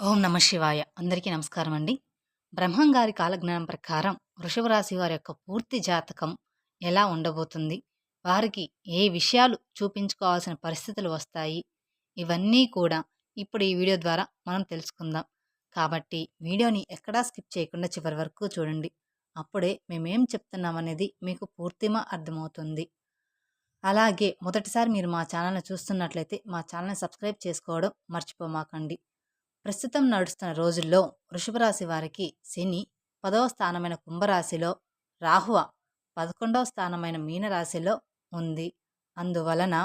ఓం నమ శివాయ. అందరికీ నమస్కారం అండి. బ్రహ్మంగారి కాలజ్ఞానం ప్రకారం వృషభరాశి వారి యొక్క పూర్తి జాతకం ఎలా ఉండబోతుంది? వారికి ఏ విషయాలు చూపించుకోవాల్సిన పరిస్థితులు వస్తాయి? ఇవన్నీ కూడా ఇప్పుడు ఈ వీడియో ద్వారా మనం తెలుసుకుందాం. కాబట్టి వీడియోని ఎక్కడా స్కిప్ చేయకుండా చివరి వరకు చూడండి. అప్పుడే మేమేం చెప్తున్నామనేది మీకు పూర్తిగా అర్థమవుతుంది. అలాగే మొదటిసారి మీరు మా ఛానల్ని చూస్తున్నట్లయితే మా ఛానల్ని సబ్స్క్రైబ్ చేసుకోవడం మర్చిపోమాకండి. ప్రస్తుతం నడుస్తున్న రోజుల్లో వృషభరాశి వారికి శని పదవ స్థానమైన కుంభరాశిలో రాహువ పదకొండవ స్థానమైన మీనరాశిలో ఉంది. అందువలన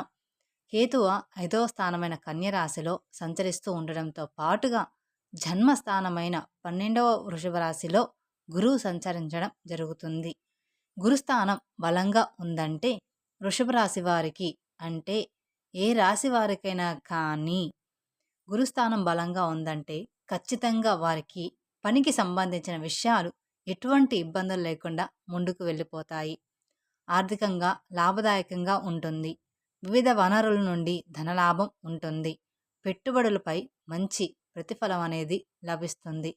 కేతువ ఐదవ స్థానమైన కన్యరాశిలో సంచరిస్తూ ఉండడంతో పాటుగా జన్మస్థానమైన పన్నెండవ వృషభ రాశిలో గురువు సంచరించడం జరుగుతుంది. గురుస్థానం బలంగా ఉందంటే వృషభ రాశి వారికి అంటే ఏ రాశి వారికైనా కానీ గురుస్థానం బలంగా ఉందంటే ఖచ్చితంగా వారికి పనికి సంబంధించిన విషయాలు ఎటువంటి ఇబ్బందులు లేకుండా ముందుకు వెళ్ళిపోతాయి. ఆర్థికంగా లాభదాయకంగా ఉంటుంది. వివిధ వనరుల నుండి ధనలాభం ఉంటుంది. పెట్టుబడులపై మంచి ప్రతిఫలం అనేది లభిస్తుంది.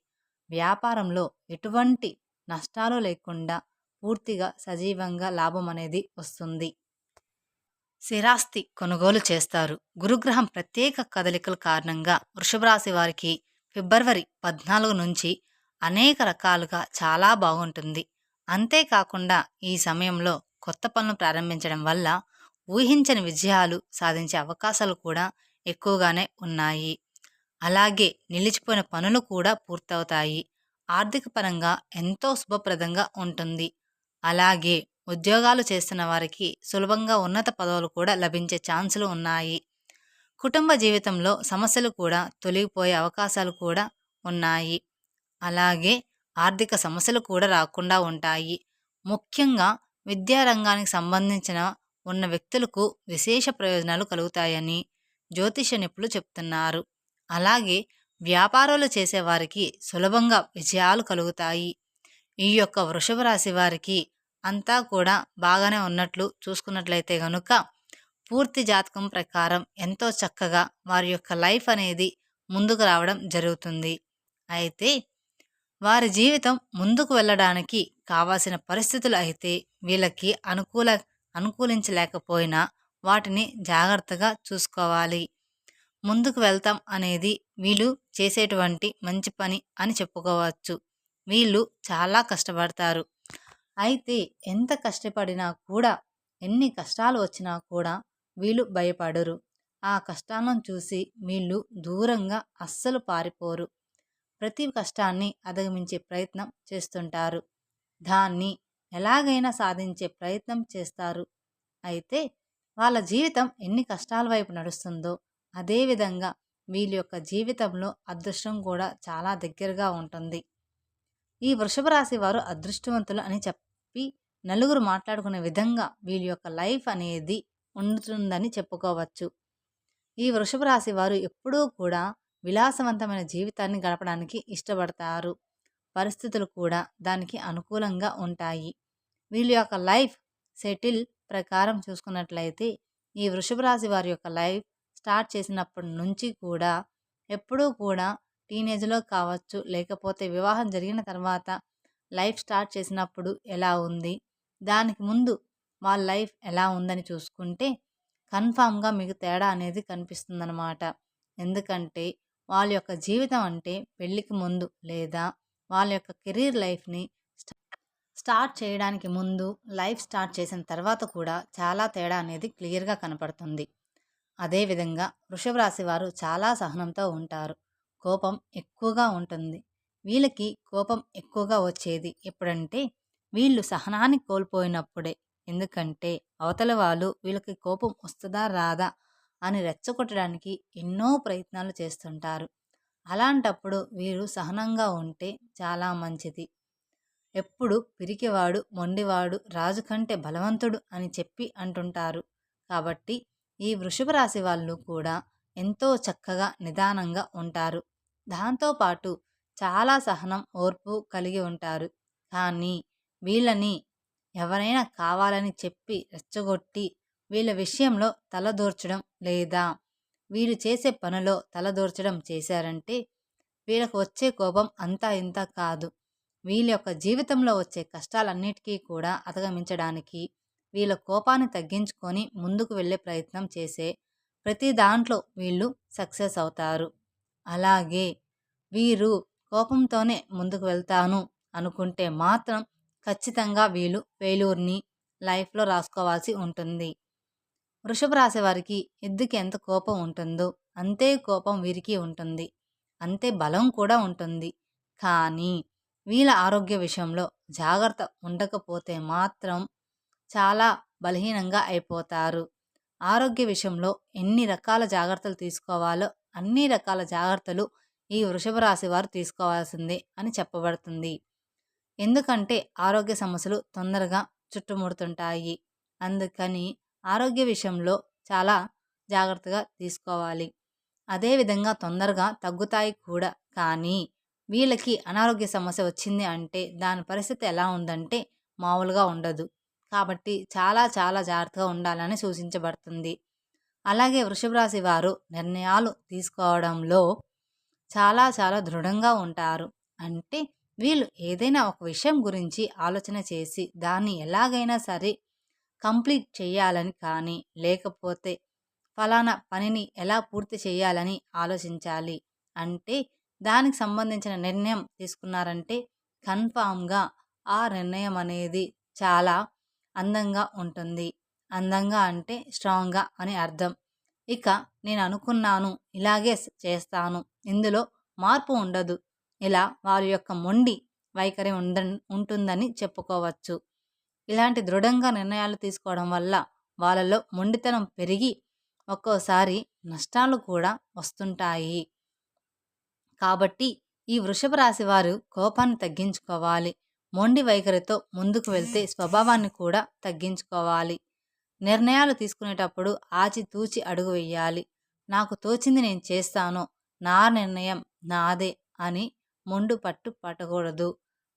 వ్యాపారంలో ఎటువంటి నష్టాలు లేకుండా పూర్తిగా సజీవంగా లాభం అనేది వస్తుంది. స్థిరాస్తి కొనుగోలు చేస్తారు. గురుగ్రహం ప్రత్యేక కదలికల కారణంగా వృషభరాశి వారికి ఫిబ్రవరి పద్నాలుగు నుంచి అనేక రకాలుగా చాలా బాగుంటుంది. అంతేకాకుండా ఈ సమయంలో కొత్త పనులు ప్రారంభించడం వల్ల ఊహించని విజయాలు సాధించే అవకాశాలు కూడా ఎక్కువగానే ఉన్నాయి. అలాగే నిలిచిపోయిన పనులు కూడా పూర్తవుతాయి. ఆర్థిక పరంగా ఎంతో శుభప్రదంగా ఉంటుంది. అలాగే ఉద్యోగాలు చేస్తున్న వారికి సులభంగా ఉన్నత పదవులు కూడా లభించే ఛాన్సులు ఉన్నాయి. కుటుంబ జీవితంలో సమస్యలు కూడా తొలగిపోయే అవకాశాలు కూడా ఉన్నాయి. అలాగే ఆర్థిక సమస్యలు కూడా రాకుండా ఉంటాయి. ముఖ్యంగా విద్యారంగానికి సంబంధించిన ఉన్న వ్యక్తులకు విశేష ప్రయోజనాలు కలుగుతాయని జ్యోతిష నిపుణులు చెప్తున్నారు. అలాగే వ్యాపారాలు చేసేవారికి సులభంగా విజయాలు కలుగుతాయి. ఈ యొక్క వృషభ రాశి వారికి అంతా కూడా బాగానే ఉన్నట్లు చూసుకున్నట్లయితే కనుక పూర్తి జాతకం ప్రకారం ఎంతో చక్కగా వారి యొక్క లైఫ్ అనేది ముందుకు రావడం జరుగుతుంది. అయితే వారి జీవితం ముందుకు వెళ్ళడానికి కావాల్సిన పరిస్థితులు అయితే వీళ్ళకి అనుకూల అనుకూలించలేకపోయినా వాటిని జాగ్రత్తగా చూసుకోవాలి. ముందుకు వెళ్తాం అనేది వీళ్ళు చేసేటువంటి మంచి పని అని చెప్పుకోవచ్చు. వీళ్ళు చాలా కష్టపడతారు. అయితే ఎంత కష్టపడినా కూడా ఎన్ని కష్టాలు వచ్చినా కూడా వీళ్ళు భయపడరు. ఆ కష్టాలను చూసి వీళ్ళు దూరంగా అస్సలు పారిపోరు. ప్రతి కష్టాన్ని అధిగమించే ప్రయత్నం చేస్తుంటారు. దాన్ని ఎలాగైనా సాధించే ప్రయత్నం చేస్తారు. అయితే వాళ్ళ జీవితం ఎన్ని కష్టాల వైపు నడుస్తుందో అదేవిధంగా వీళ్ళ యొక్క జీవితంలో అదృష్టం కూడా చాలా దగ్గరగా ఉంటుంది. ఈ వృషభ రాశి వారు అదృష్టవంతులు అని చెప్పి నలుగురు మాట్లాడుకునే విధంగా వీళ్ళ యొక్క లైఫ్ అనేది ఉంటుందని చెప్పుకోవచ్చు. ఈ వృషభ రాశి వారు ఎప్పుడూ కూడా విలాసవంతమైన జీవితాన్ని గడపడానికి ఇష్టపడతారు. పరిస్థితులు కూడా దానికి అనుకూలంగా ఉంటాయి. వీళ్ళ యొక్క లైఫ్ సెటిల్ ప్రకారం చూసుకున్నట్లయితే ఈ వృషభ రాశి వారి యొక్క లైఫ్ స్టార్ట్ చేసినప్పటి నుంచి కూడా ఎప్పుడూ కూడా టీనేజ్లో కావచ్చు లేకపోతే వివాహం జరిగిన తర్వాత లైఫ్ స్టార్ట్ చేసినప్పుడు ఎలా ఉంది? దానికి ముందు వాళ్ళ లైఫ్ ఎలా ఉందని చూసుకుంటే కన్ఫామ్గా మీకు తేడా అనేది కనిపిస్తుందన్నమాట. ఎందుకంటే వాళ్ళ యొక్క జీవితం అంటే పెళ్ళికి ముందు లేదా వాళ్ళ యొక్క కెరీర్ లైఫ్ని స్టార్ట్ చేయడానికి ముందు లైఫ్ స్టార్ట్ చేసిన తర్వాత కూడా చాలా తేడా అనేది క్లియర్గా కనపడుతుంది. అదేవిధంగా వృషభ రాశి వారు చాలా సహనంతో ఉంటారు. కోపం ఎక్కువగా ఉంటుంది. వీళ్ళకి కోపం ఎక్కువగా వచ్చేది ఎప్పుడంటే వీళ్ళు సహనాన్ని కోల్పోయినప్పుడే. ఎందుకంటే అవతల వాళ్ళు వీళ్ళకి కోపం వస్తుందా రాదా అని రెచ్చగొట్టడానికి ఎన్నో ప్రయత్నాలు చేస్తుంటారు. అలాంటప్పుడు వీరు సహనంగా ఉంటే చాలా మంచిది. ఎప్పుడు పిరికివాడు మొండివాడు రాజు కంటే బలవంతుడు అని చెప్పి అంటుంటారు. కాబట్టి ఈ వృషభ రాశి వాళ్ళు కూడా ఎంతో చక్కగా నిదానంగా ఉంటారు. దాంతోపాటు చాలా సహనం ఓర్పు కలిగి ఉంటారు. కానీ వీళ్ళని ఎవరైనా కావాలని చెప్పి రెచ్చగొట్టి వీళ్ళ విషయంలో తలదూర్చడం లేదా వీళ్ళు చేసే పనిలో తలదూర్చడం చేశారంటే వీళ్ళకు వచ్చే కోపం అంతా ఇంత కాదు. వీళ్ళ యొక్క జీవితంలో వచ్చే కష్టాలన్నిటికీ కూడా అధిగమించడానికి వీళ్ళ కోపాన్ని తగ్గించుకొని ముందుకు వెళ్ళే ప్రయత్నం చేసే ప్రతి దాంట్లో వీళ్ళు సక్సెస్ అవుతారు. అలాగే వీరు కోపంతోనే ముందుకు వెళ్తాను అనుకుంటే మాత్రం ఖచ్చితంగా వీళ్ళు ఫెయిల్యూర్ని లైఫ్లో రాసుకోవాల్సి ఉంటుంది. వృషభ రాశి వారికి ఎద్దుకి ఎంత కోపం ఉంటుందో అంతే కోపం వీరికి ఉంటుంది. అంతే బలం కూడా ఉంటుంది. కానీ వీళ్ళ ఆరోగ్య విషయంలో జాగ్రత్త ఉండకపోతే మాత్రం చాలా బలహీనంగా అయిపోతారు. ఆరోగ్య విషయంలో ఎన్ని రకాల జాగ్రత్తలు తీసుకోవాలో అన్ని రకాల జాగ్రత్తలు ఈ వృషభ రాశి వారు తీసుకోవాల్సిందే అని చెప్పబడుతుంది. ఎందుకంటే ఆరోగ్య సమస్యలు తొందరగా చుట్టుముడుతుంటాయి. అందుకని ఆరోగ్య విషయంలో చాలా జాగ్రత్తగా తీసుకోవాలి. అదేవిధంగా తొందరగా తగ్గుతాయి కూడా. కానీ వీళ్ళకి అనారోగ్య సమస్య వచ్చింది అంటే దాని పరిస్థితి ఎలా ఉందంటే మామూలుగా ఉండదు. కాబట్టి చాలా చాలా జాగ్రత్తగా ఉండాలని సూచించబడుతుంది. అలాగే వృషభ రాశి వారు నిర్ణయాలు తీసుకోవడంలో చాలా చాలా దృఢంగా ఉంటారు. అంటే వీళ్ళు ఏదైనా ఒక విషయం గురించి ఆలోచన చేసి దాన్ని ఎలాగైనా సరే కంప్లీట్ చేయాలని కానీ లేకపోతే ఫలానా పనిని ఎలా పూర్తి చేయాలని ఆలోచించాలి. అంటే దానికి సంబంధించిన నిర్ణయం తీసుకున్నారంటే కన్ఫామ్గా ఆ నిర్ణయం అనేది చాలా అందంగా ఉంటుంది. అందంగా అంటే స్ట్రాంగ్గా అని అర్థం. ఇక నేను అనుకున్నాను ఇలాగే చేస్తాను. ఇందులో మార్పు ఉండదు. ఇలా వారి యొక్క మొండి వైఖరి ఉంద ఉంటుందని చెప్పుకోవచ్చు. ఇలాంటి దృఢంగా నిర్ణయాలు తీసుకోవడం వల్ల వాళ్ళలో మొండితనం పెరిగి ఒక్కోసారి నష్టాలు కూడా వస్తుంటాయి. కాబట్టి ఈ వృషభ రాశి వారు కోపాన్ని తగ్గించుకోవాలి. మొండి వైఖరితో ముందుకు వెళ్తే స్వభావాన్ని కూడా తగ్గించుకోవాలి. నిర్ణయాలు తీసుకునేటప్పుడు ఆచితూచి అడుగు వెయ్యాలి నాకు తోచింది నేను చేస్తాను. నా నిర్ణయం నాదే అని మొండు పట్టు పట్టకూడదు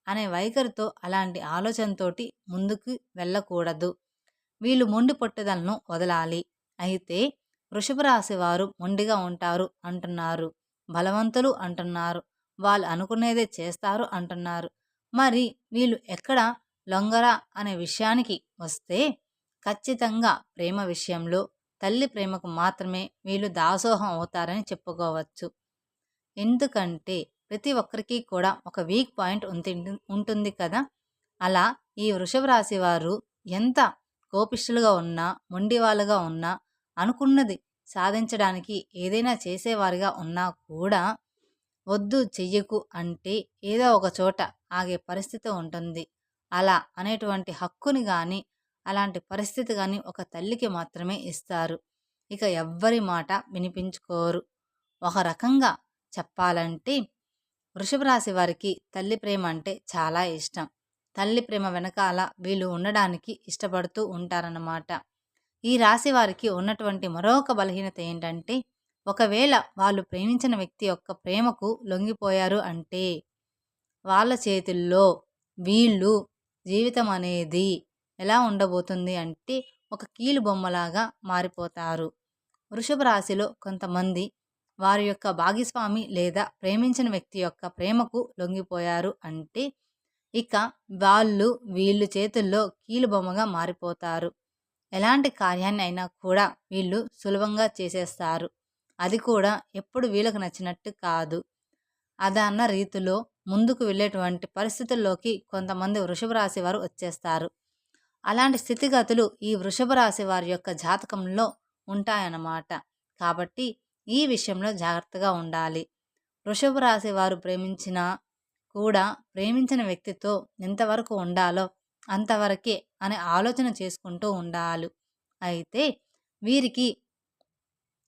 అనే వైఖరితో అలాంటి ఆలోచనతోటి ముందుకు వెళ్ళకూడదు. వీళ్ళు మొండి పట్టుదలను వదలాలి. అయితే వృషభ రాశి వారు మొండిగా ఉంటారు అంటున్నారు. బలవంతులు అంటున్నారు. వాళ్ళు అనుకునేదే చేస్తారు అంటున్నారు. మరి వీళ్ళు ఎక్కడ లొంగరా అనే విషయానికి వస్తే ఖచ్చితంగా ప్రేమ విషయంలో తల్లి ప్రేమకు మాత్రమే వీళ్ళు దాసోహం అవుతారని చెప్పుకోవచ్చు. ఎందుకంటే ప్రతి ఒక్కరికి కూడా ఒక వీక్ పాయింట్ ఉంటుంది కదా? అలా ఈ వృషభ రాశి వారు ఎంత కోపిష్ఠులుగా ఉన్నా మొండివాళ్ళుగా ఉన్నా అనుకున్నది సాధించడానికి ఏదైనా చేసేవారిగా ఉన్నా కూడా వద్దు చెయ్యకు అంటే ఏదో ఒక చోట ఆగే పరిస్థితి ఉంటుంది. అలా అనేటువంటి హక్కుని కానీ అలాంటి పరిస్థితి కానీ ఒక తల్లికి మాత్రమే ఇస్తారు. ఇక ఎవ్వరి మాట వినిపించుకోరు. ఒక రకంగా చెప్పాలంటే వృషభ రాశి వారికి తల్లి ప్రేమ అంటే చాలా ఇష్టం. తల్లి ప్రేమ వెనకాల వీళ్ళు ఉండడానికి ఇష్టపడుతూ ఉంటారన్నమాట. ఈ రాశి వారికి ఉన్నటువంటి మరొక బలహీనత ఏంటంటే ఒకవేళ వాళ్ళు ప్రేమించిన వ్యక్తి యొక్క ప్రేమకు లొంగిపోయారు అంటే వాళ్ళ చేతుల్లో వీళ్ళు జీవితం అనేది ఎలా ఉండబోతుంది అంటే ఒక కీలు బొమ్మలాగా మారిపోతారు. వృషభ రాశిలో కొంతమంది వారి యొక్క భాగస్వామి లేదా ప్రేమించిన వ్యక్తి యొక్క ప్రేమకు లొంగిపోయారు అంటే ఇక వాళ్ళు వీళ్ళు చేతుల్లో కీలు బొమ్మగా మారిపోతారు. ఎలాంటి కార్యాన్ని అయినా కూడా వీళ్ళు సులభంగా చేసేస్తారు. అది కూడా ఎప్పుడు వీళ్ళకు నచ్చినట్టు కాదు. అదన్న రీతిలో ముందుకు వెళ్ళేటువంటి పరిస్థితుల్లోకి కొంతమంది వృషభ రాశి వారు వచ్చేస్తారు. అలాంటి స్థితిగతులు ఈ వృషభ రాశి వారి యొక్క జాతకంలో ఉంటాయన్నమాట. కాబట్టి ఈ విషయంలో జాగ్రత్తగా ఉండాలి. వృషభ రాశి వారు ప్రేమించిన కూడా ప్రేమించిన వ్యక్తితో ఎంతవరకు ఉండాలో అంతవరకే అనే ఆలోచన చేసుకుంటూ ఉండాలి. అయితే వీరికి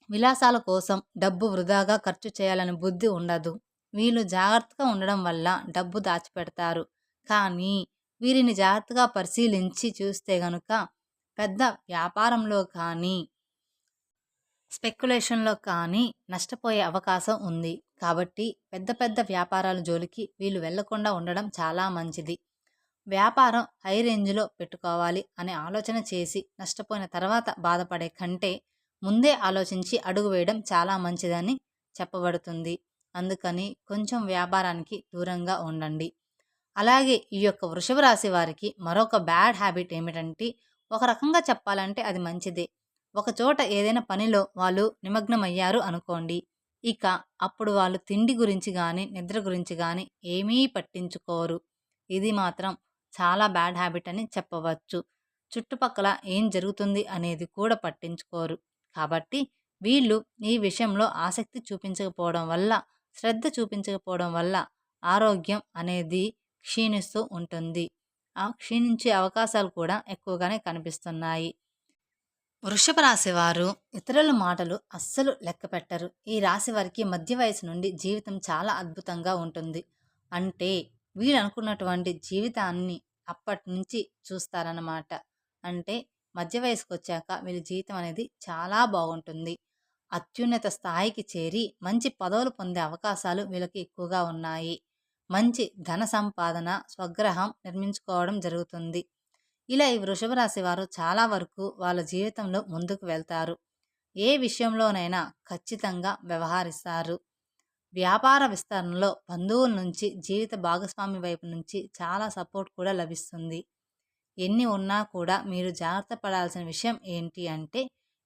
విలాసాల కోసం డబ్బు వృధాగా ఖర్చు చేయాలని బుద్ధి ఉండదు. వీళ్ళు జాగ్రత్తగా ఉండడం వల్ల డబ్బు దాచిపెడతారు. కానీ వీరిని జాగ్రత్తగా పరిశీలించి చూస్తే గనుక పెద్ద వ్యాపారంలో కానీ స్పెక్యులేషన్లో కానీ నష్టపోయే అవకాశం ఉంది. కాబట్టి పెద్ద పెద్ద వ్యాపారాల జోలికి వీళ్ళు వెళ్ళకుండా ఉండడం చాలా మంచిది. వ్యాపారం హై రేంజ్లో పెట్టుకోవాలి అనే ఆలోచన చేసి నష్టపోయిన తర్వాత బాధపడే కంటే ముందే ఆలోచించి అడుగు వేయడం చాలా మంచిదని చెప్పబడుతుంది. అందుకని కొంచెం వ్యాపారానికి దూరంగా ఉండండి. అలాగే ఈ యొక్క వృషభ రాశి వారికి మరొక బ్యాడ్ హ్యాబిట్ ఏమిటంటే ఒక రకంగా చెప్పాలంటే అది మంచిదే. ఒక చోట ఏదైనా పనిలో వాళ్ళు నిమగ్నమయ్యారు అనుకోండి ఇక అప్పుడు వాళ్ళు తిండి గురించి కానీ నిద్ర గురించి కానీ ఏమీ పట్టించుకోరు. ఇది మాత్రం చాలా బ్యాడ్ హ్యాబిట్ అని చెప్పవచ్చు. చుట్టుపక్కల ఏం జరుగుతుంది అనేది కూడా పట్టించుకోరు. కాబట్టి వీళ్ళు ఈ విషయంలో ఆసక్తి చూపించకపోవడం వల్ల శ్రద్ధ చూపించకపోవడం వల్ల ఆరోగ్యం అనేది క్షీణిస్తూ ఉంటుంది. ఆ క్షీణించే అవకాశాలు కూడా ఎక్కువగానే కనిపిస్తున్నాయి. వృషభ రాశి వారు ఇతరుల మాటలు అస్సలు లెక్క పెట్టరు. ఈ రాశి వారికి మధ్య వయసు నుండి జీవితం చాలా అద్భుతంగా ఉంటుంది. అంటే వీళ్ళు అనుకున్నటువంటి జీవితాన్ని అప్పటి నుంచి చూస్తారన్నమాట. అంటే మధ్య వయసుకు వచ్చాక వీళ్ళ జీవితం అనేది చాలా బాగుంటుంది. అత్యున్నత స్థాయికి చేరి మంచి పదవులు పొందే అవకాశాలు వీళ్ళకి ఎక్కువగా ఉన్నాయి. మంచి ధన సంపాదన స్వగ్రహం నిర్మించుకోవడం జరుగుతుంది. ఇలా ఈ వృషభ రాశి వారు చాలా వరకు వాళ్ళ జీవితంలో ముందుకు వెళ్తారు. ఏ విషయంలోనైనా ఖచ్చితంగా వ్యవహరిస్తారు. వ్యాపార విస్తరణలో బంధువుల నుంచి జీవిత భాగస్వామి వైపు నుంచి చాలా సపోర్ట్ కూడా లభిస్తుంది. ఎన్ని ఉన్నా కూడా మీరు జాగ్రత్త పడాల్సిన విషయం ఏంటి అంటే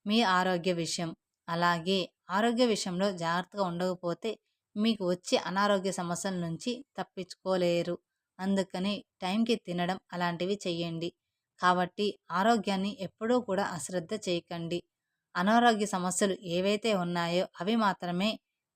మీ ఆరోగ్య విషయం. అలాగే ఆరోగ్య విషయంలో జాగ్రత్తగా ఉండకపోతే మీకు వచ్చే అనారోగ్య సమస్యల నుంచి తప్పించుకోలేరు. అందుకని టైంకి తినడం అలాంటివి చేయండి కాబట్టి ఆరోగ్యాన్ని ఎప్పుడూ కూడా అశ్రద్ధ చేయకండి. అనారోగ్య సమస్యలు ఏవైతే ఉన్నాయో అవి మాత్రమే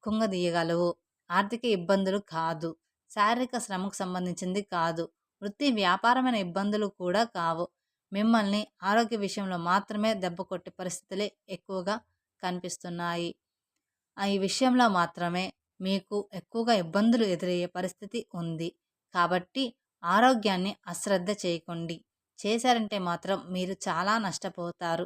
కుంగదీయగలవు. ఆర్థిక ఇబ్బందులు కాదు. శారీరక శ్రమకు సంబంధించింది కాదు. వృత్తి వ్యాపారమైన ఇబ్బందులు కూడా కావు. మిమ్మల్ని ఆరోగ్య విషయంలో మాత్రమే దెబ్బ కొట్టే పరిస్థితులే ఎక్కువగా కనిపిస్తున్నాయి. ఈ విషయంలో మాత్రమే మీకు ఎక్కువగా ఇబ్బందులు ఎదురయ్యే పరిస్థితి ఉంది. కాబట్టి ఆరోగ్యాన్ని అశ్రద్ధ చేయకండి. చేశారంటే మాత్రం మీరు చాలా నష్టపోతారు.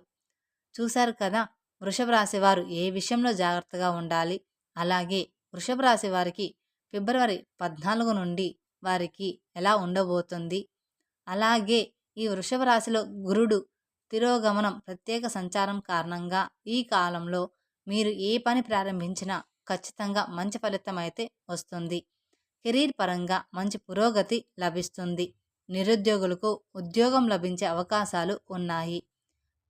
చూశారు కదా వృషభ రాశి వారు ఏ విషయంలో జాగ్రత్తగా ఉండాలి? అలాగే వృషభ రాశి వారికి ఫిబ్రవరి పద్నాలుగు నుండి వారికి ఎలా ఉండబోతుంది? అలాగే ఈ వృషభ రాశిలో గురుడు తిరోగమనం ప్రత్యేక సంచారం కారణంగా ఈ కాలంలో మీరు ఏ పని ప్రారంభించినా ఖచ్చితంగా మంచి ఫలితం అయితే వస్తుంది. కెరీర్ పరంగా మంచి పురోగతి లభిస్తుంది. నిరుద్యోగులకు ఉద్యోగం లభించే అవకాశాలు ఉన్నాయి.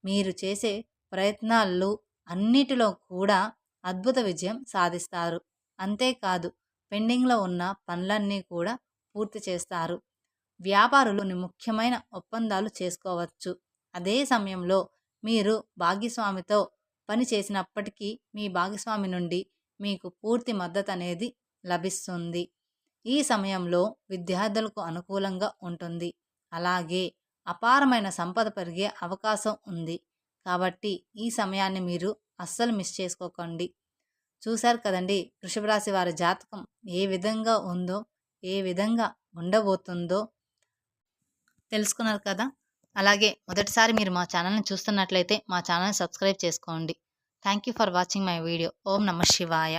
మీరు చేసే ప్రయత్నాలు అన్నిటిలో కూడా అద్భుత విజయం సాధిస్తారు. అంతేకాదు పెండింగ్లో ఉన్న పనులన్నీ కూడా పూర్తి చేస్తారు. వ్యాపారులు ముఖ్యమైన ఒప్పందాలు చేసుకోవచ్చు. అదే సమయంలో మీరు భాగ్యస్వామితో పని చేసినప్పటికీ మీ భాగస్వామి నుండి మీకు పూర్తి మద్దతు అనేది లభిస్తుంది. ఈ సమయంలో విద్యార్థులకు అనుకూలంగా ఉంటుంది. అలాగే అపారమైన సంపద పెరిగే అవకాశం ఉంది. కాబట్టి ఈ సమయాన్ని మీరు అస్సలు మిస్ చేసుకోకండి. చూశారు కదండి వృషభ రాశి వారి జాతకం ఏ విధంగా ఉందో ఏ విధంగా ఉండబోతుందో తెలుసుకున్నారు కదా? అలాగే మొదటిసారి మీరు మా ఛానల్ని చూస్తున్నట్లయితే మా ఛానల్ని సబ్స్క్రైబ్ చేసుకోండి. Thank you for watching my video Om నమ శివాయ